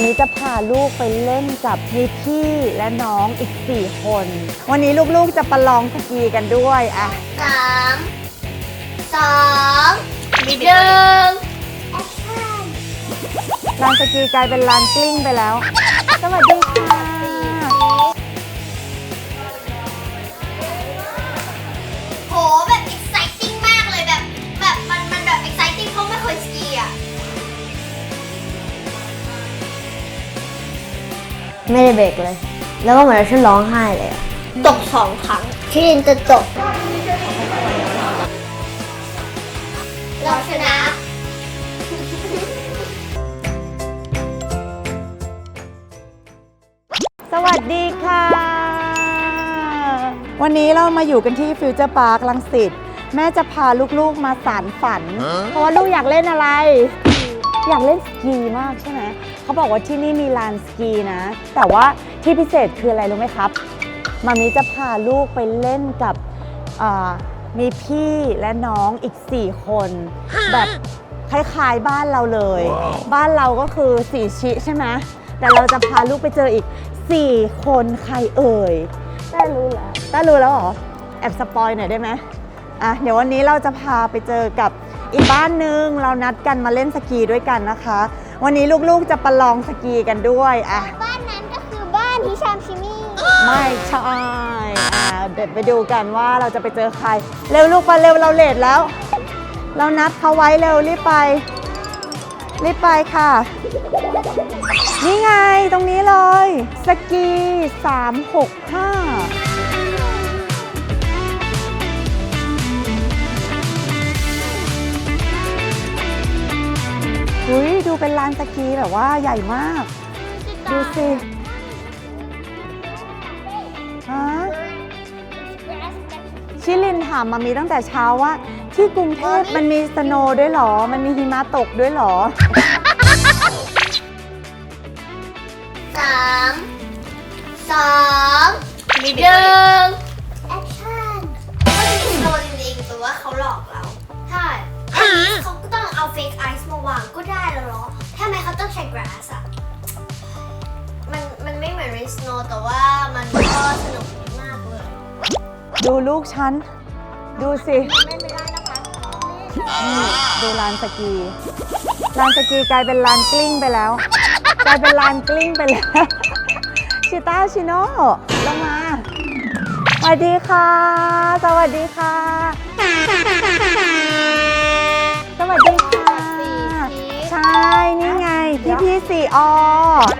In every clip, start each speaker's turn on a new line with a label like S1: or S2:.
S1: นี้จะพาลูกไปเล่นกับพี่พี่และน้องอีก 4 คน วันนี้ลูกๆจะประลองสกีกันด้วยอะ
S2: สามสองหนึ่งแอคชั่น
S1: ลานสกีกลายเป็นลานกลิ้งไปแล้ว สวัสดีค่ะ
S2: โหแบบ exciting ไม่
S3: ได้เบรกเลย แล้วก็เหมือนฉันร้องไห้เลยอะ
S2: ตกสองครั้งที่ลินจะตก เราชนะ
S1: สวัสดีค่ะ วันนี้เรามาอยู่กันที่ฟิวเจอร์พาร์คลังสิตแม่จะพาลูกๆมาสารฝัน เพราะว่าลูกอยากเล่นอะไร อยากเล่นสกีมากใช่ไหม เขาบอกว่าที่นี่มีลานสกีนะ แต่ว่าที่พิเศษคืออะไรรู้ไหมครับมามีจะพาลูกไปเล่นกับอ่ามีพี่และน้องอีก 4 คน แบบคล้ายๆบ้านเราเลยบ้านเราก็คือสี่ชิใช่ไหมแต่เราจะพาลูกไปเจออีก 4 คนใครเอ่ยได้รู้แล้วได้รู้แล้วเหรอ แอบสปอยหน่อยได้ไหมอะเดี๋ยววันนี้เราจะพาไปเจอกับอีกบ้านหนึง เรานัดกันมาเล่นสกีด้วยกันนะคะ วันนี้ลูกๆจะประลองสกีกันด้วยอะ
S2: บ้านนั้นก็คือบ้านที่ชามชิมี่
S1: ไม่ใช่อ่าเดี๋ยวไปดูกันว่าเราจะไปเจอใคร เร็วลูกไปเร็วเราเลทแล้ว เรานัดเขาไว้เร็วรีบไป รีบไปค่ะ นี่ไงตรงนี้เลย สกี 365 อุ้ยดูเป็นลานสกีแบบว่าใหญ่มาก ดูสิฮะชิลินถามมามีตั้งแต่เช้าว่า ที่กรุงเทพมันมีสโนว์ด้วยเหรอ มันมีหิมะตกด้วยเหรอ
S2: สามสองหนึ่งแอคชั่นเขาจะมีโซนจริงๆแต่ว่าเขาหลอกเรา ใช่อันนี้เขาก็ต้อง เอาเฟกไอซ์มาวางก็ได้แล้วเหรอทำไมเขาต้องใช้ grass อะ มันมันไม่เหมือน rain snow แต่ว่ามันก็สนุกมากเลย
S1: ดูลูกฉัน ดูสิ
S2: ไม่ไม่ได้นะคะ
S1: นี่ดูลานสกี ลานสกีกลายเป็นลานกลิ้งไปแล้ว กลายเป็นลานกลิ้งไปแล้ว ชิต้าชิโน่ลงมา สวัสดีค่ะ สวัสดีค่ะ พี่พี่สี่อ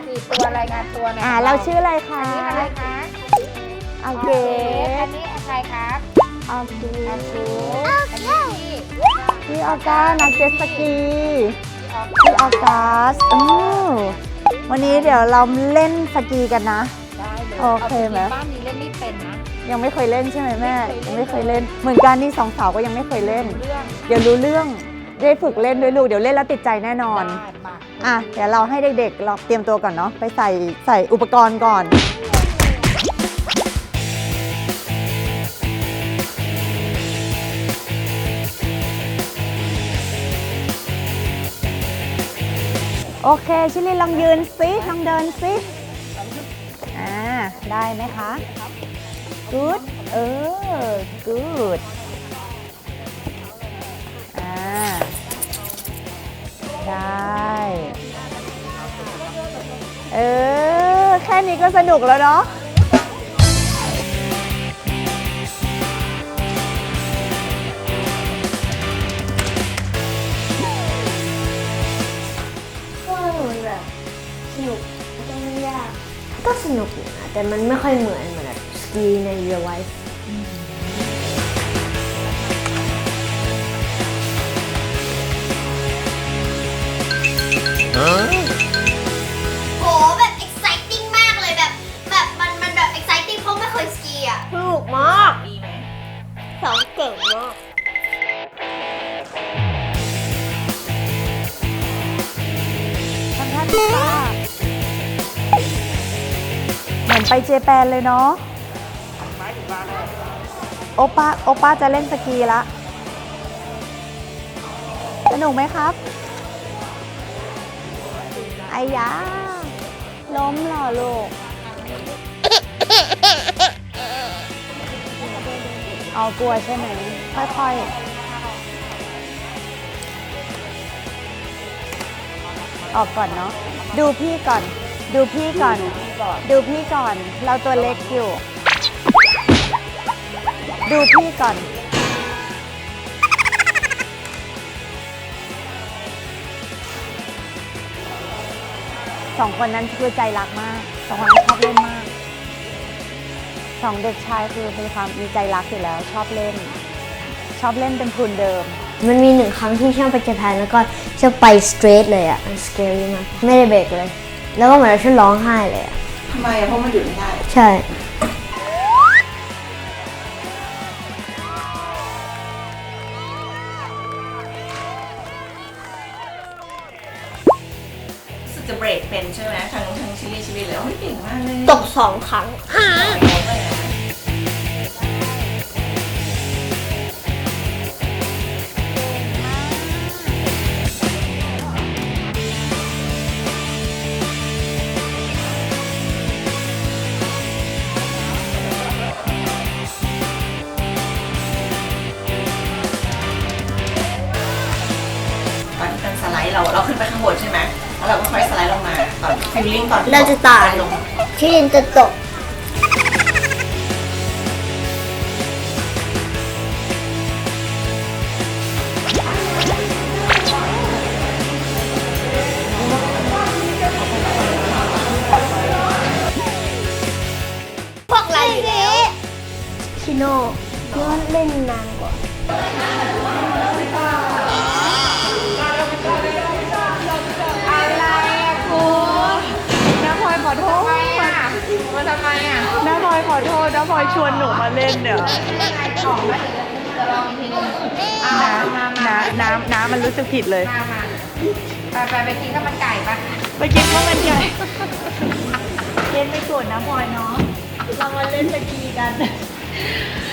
S4: สี่ตัวรายงานตัวหนะ
S1: อ่าเราชื่ออะไรคะ
S4: อันนี้อะไรคะ
S1: โอเค
S4: อันนี้ใครครับ
S1: โอเค
S4: อันนี้อันนี้พี่
S1: พี่ออก้านักเจ็ตสกี
S4: พี่ออฟ
S1: พี่ออกัสอือวันนี้เดี๋ยวเราเล่นสกีกันนะ
S4: ได้เลย
S1: โอเคไหม
S4: บ้านนี้เล่นไม่เป็นนะ
S1: ยังไม่เคยเล่นใช่ไหมแม่
S4: ไม่
S1: ยัง
S4: เค
S1: ไม่
S4: ย
S1: เค
S4: เล่
S1: ย
S4: น
S1: เล่น เหมือนกันนี่สองสาวก็ยังไม่เคยเล่น
S4: เรื่อง
S1: เดี๋ยวรู้เรื่อง ได้ฝึกเล่นด้วยลูกเดี๋ยวเล่นแล้วติดใจแน่นอน
S4: ได้มา
S1: อะเดี๋ยวเราให้เด็กๆเราเตรียมตัวก่อนเนาะไปใส่ใส่อุปกรณ์ก่อน โอเคชิลลี่ลองยืนซิลองเดินซิอ่าได้ไหมคะ good เออ good ได้เออ แค่นี้ก็สนุกแล้วเนาะ
S3: ก็มันแบบสนุกก็ไม่ยาก ก็สนุกอยู่นะแต่มันไม่ค่อยเหมือนเหมือนแบบสกีใน real life
S2: โหแบบ exciting มากเลยแบบแบบมันมันแบบ exciting เพราะไม่เคยสกีอะ
S3: สนุกมาก
S4: ดีไหม
S3: สองเก่งมาก
S1: ทำท่าดีป้าเหมือนไปเจแปนเลยเนาะโอป้าโอป้าจะเล่นสกีละ สนุกไหมครับ ไอ้ยาล้มเหรอลูก เอากลัวใช่ไหม ค่อยๆ ออกก่อนเนาะ ดูพี่ก่อน ดูพี่ก่อน ดูพี่ก่อน เราตัวเล็กอยู่ ดูพี่ก่อน สองคนนั้นคือใจรักมากสองคนนั้นชอบเล่นมากสองเด็กชายคือมีความมีใจรักอยู่แล้วชอบเล่น ชอบเล่นเป็นทุนเดิม
S3: มันมีหนึ่งครั้งที่ช่างไปเจแปนแล้วก็ช่างไป straight เลยอะมัน scary มากไม่ได้เบรกเลย แล้วก็เหมือนฉันร้องไห้เลยอะ
S5: ทำไมอะเพราะมันหยุดไม่ได้
S3: ใช่
S5: จะเบรกเป็นใช่ไหมทั้งทั้งชีวิตชีวิตเลยโอ้ยเก่งมากเลย
S3: ตกสองครั้ง
S5: ตอนที่เป็นสไลด์เราเราขึ้นไปข้างบนใช่ไหม แล้วเราก็ค่อยสไลด์ลงมาตอนฟิลลิ่งตอนที่
S3: เราจะตาย
S5: ลง
S3: ที่ดินจะตก
S2: พวกเราอยู่แล้ว
S3: ชิโน่พี่ว่าเล่นนานกว่า
S1: น้า อยขอโทษน้าพลอยชวนหนูมาเล่นเนี่ย
S4: จะลองอีกทีหนึงอ่ามามา
S1: น้าน้าน้ามันรู้สึกผิดเลย
S4: มามาไปไปไปกินข้าวมันไก่ปะ
S1: ไปกินข้าวมันไก่ เล่นไม่โกรธนะพลอยเนาะเรามาเล่นสกีกัน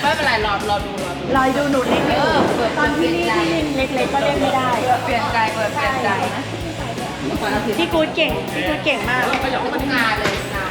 S4: ไม่เป็นไรรอรอดูรอดู
S1: ลอยดูหนูเล่นไม่
S4: เอ
S1: ถู
S4: อกเปิด
S1: ตอนที่นี่ที่ลินเล็กๆก็เล่นไม่ได้
S4: เปลี่ยนใจเปิดเปลี่ยนใจนะ
S1: พี่กูดเก่งพี่กูดเก่งมาก
S4: ทุกงานเลยงา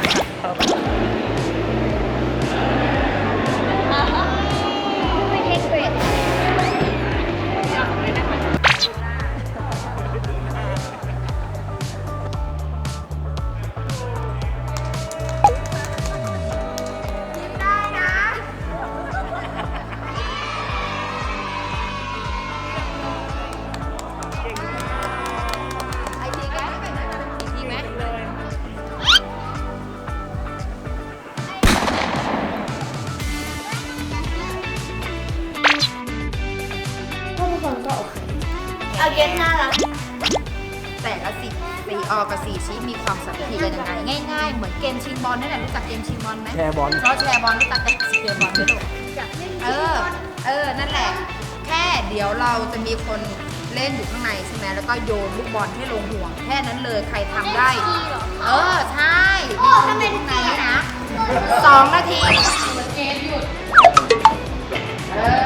S2: เอาเย็นน่ารัก
S4: แต่ละสีสีออกับสีชี้มีความสัมพันธ์กันยังไงง่ายๆ เหมือนเกมชิงบอลนั่นแหละรู้จักเกมชิงบอลไหม
S6: แชร์บอล
S4: เพราะแชร์บอลรู้จักแต่เกมบอลไม่ถูกเออ เออ นั่นแหละ แค่เดี๋ยวเราจะมีคนเล่นอยู่ข้างในใช่ไหมแล้วก็โยนลูกบอลให้ลงห่วง แค่นั้นเลย ใครทำได้ เออ ใช่มีคนอยู่ข้างในด้วยนะสองนาทีเกมหยุด เออ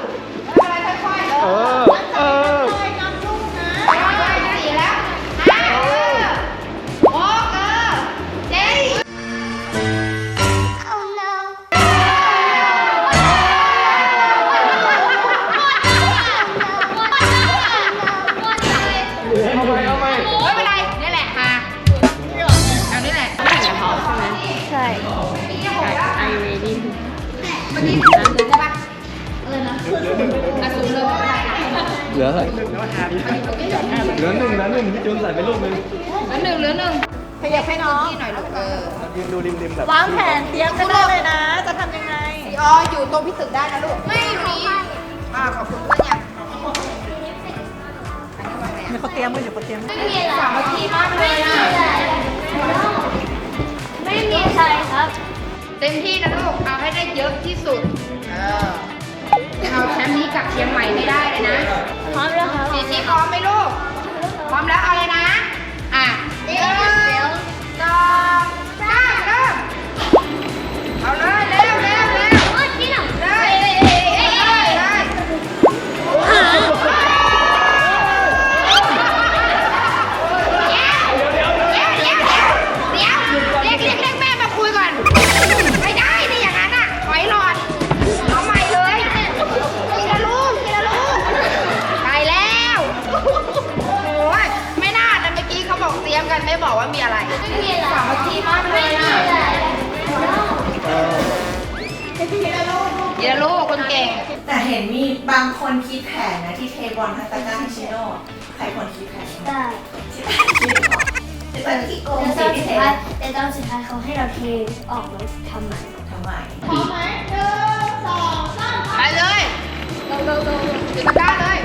S4: นึ่งเห
S6: ลือหนึ่ง
S1: ขยับให้น้อง
S4: ที่หน่อยลูกเออ
S6: ยืนดูริมๆแบบ
S1: วางแผนเตรียมกันได้เลยนะ จะทำยังไง
S4: พี่อออยู่ตรงพี่ตึกได้นะลูกไม่มีอ่าขอบคุณเพื่อนยังอันนี้วางไหน
S1: เดี๋ยว
S4: อะ
S1: เขาเตรียมมือเดี๋ยวเขาเตรียมมือ
S4: สามนาทีมากเลยอะ
S2: ไม่มีใครครับ
S4: เต็มที่นะลูกเอาให้ได้เยอะที่สุด เออเอาแชมป์นี้กลับเชียงใหม่ไม่ได้เลยนะ
S2: พร้อมแล้ว
S4: มีอะไร ไม่มีอะไรสามัคคีมากเลยนะเย
S2: ล
S4: โล่คนเก่ง
S5: แต่เห็นมีบางคนคิดแผนนะที่เทบอลคาตาก้าฮิชิโน่ใครคนคิดแผน
S3: จิตา
S5: คิดเหรอชิตาคิดโกง
S3: แต่ต
S5: สิ
S3: อนสุด
S5: เท
S3: ท้แต่ตอนสุดท้ายเขาให้เราเทออกแล้ทำไม
S5: ทำไม
S4: พร้ไหมหนึ่งสองสามไปเลย
S5: go go go ตะกร้าเลย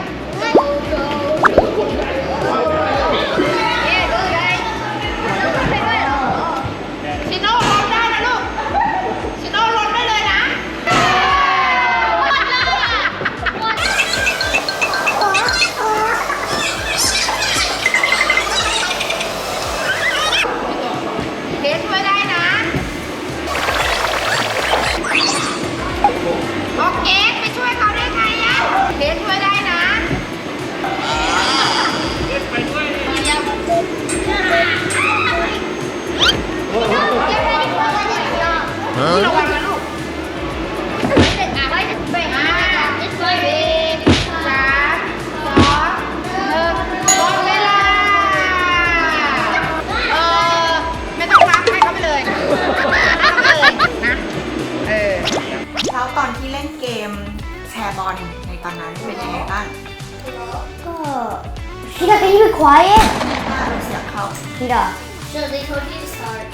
S3: quiet
S5: ถ้าเสียงเข้า
S3: พี่ดา
S2: So they told you to start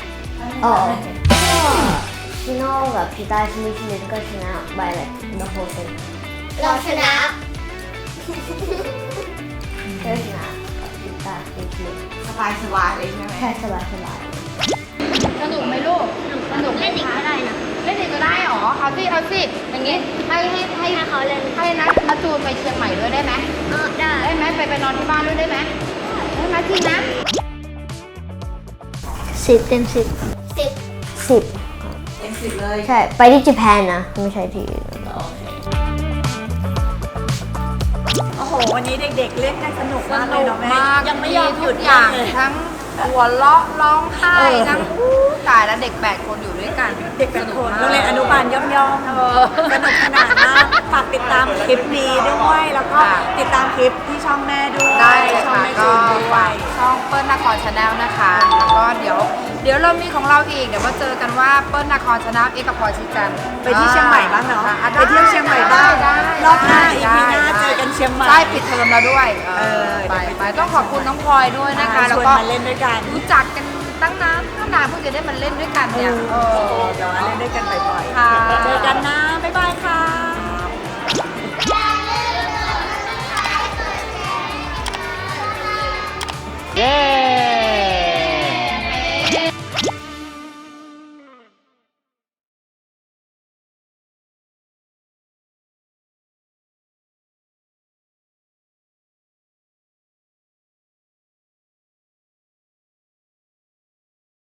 S3: อ๋อก็พี่โน่กับพี่ตาที่ที่เล่นก็ชนะ by like the whole thing
S2: เราชนะ
S3: ก็ชนะกับพี่ตาที่ที่เล่น
S5: สบายสบายๆเลยใช่ไหม
S3: แค่สบายสบาย
S4: สนุกไหมลูก สนุกเล่นอีกก็ได้นะ เล่นอีกก็ได้เหรอเอาสิเอาสิอย่างงี้ให้ให้ให้
S2: ให้เขาเล่น
S4: ให้นัดอาจูนไปเชียงใหม่ด้วยได้ไหม
S2: เออได้
S4: ได้ไหมไปไปนอนที่บ้านด้วยได้ไหมได้ไหมจริงนะ
S3: สิบเต็มสิบ
S2: สิบ
S3: สิบ
S5: เต็มสิบเลย
S3: ใช่ไปที่ญี่ปุ่นนะไม่ใช่ที่อื่น
S1: โอ้โหวันนี้เด็กๆเล่นกันสนุกมากเลยเนาะแม่
S4: มาก
S1: ยังไม่ยอมหยุด
S4: ทุกอย่าง
S1: เลย
S4: ทั้งหัวเราะร้องไห้ทั้งอู้ตายแล้วเด็กแปดคนอยู่ ด้วยกัน
S1: เด็กเป็นคน
S4: ส
S1: โรงเรียนอนุบาลย่อมย่อมๆ
S4: เออ
S1: สนุกขนาดมากฝากติดตามคลิปนี้ด้วยแล้วก็
S4: ค่ะ
S1: ติดตามคลิปที่ช่องแม่ด้วย
S4: ได้เลย
S1: ช่อง
S4: ค่ะ
S1: แม่
S4: ก็
S1: จูนด้ว
S4: ฝายกช่องเปิ้ลนครชาแนลนะคะ แล้วก็เดี๋ยว เดี๋ยวเรามีของเราอีก เดี๋ยวมาเจอกันว่าเปิ้ลนครชาแนลเอกกับพลอยชิจันทร์
S1: ไปที่เชียงใหม่บ้างเนาะ
S4: อ่
S1: ไปเที่ยวเชียงใหม่บ้าง
S4: ได้
S1: รอบหน้าอี
S4: ได้
S1: พีหน้า
S4: ได้
S1: เจอกันเชียงใหม่
S4: ใช่ปิดเทอมแล้วด้วย
S1: เออ
S4: ไป
S1: เดี๋ยว
S4: ไป
S1: ไป
S4: ต้องขอบคุณน้องพลอยด้วยนะคะ
S1: ช
S4: แล้ว
S1: วน
S4: ก็
S1: มาเล่นด้วยกัน
S4: รู้จักกัน ตั้งนานตั้งนานเพิ่งจะได้มาเล่นด้วยกันเนี่ย เออ
S1: เดี๋ยวมาเล่นด้วยกันบ่อย
S4: ค่ะ
S1: ๆเจอกันนะ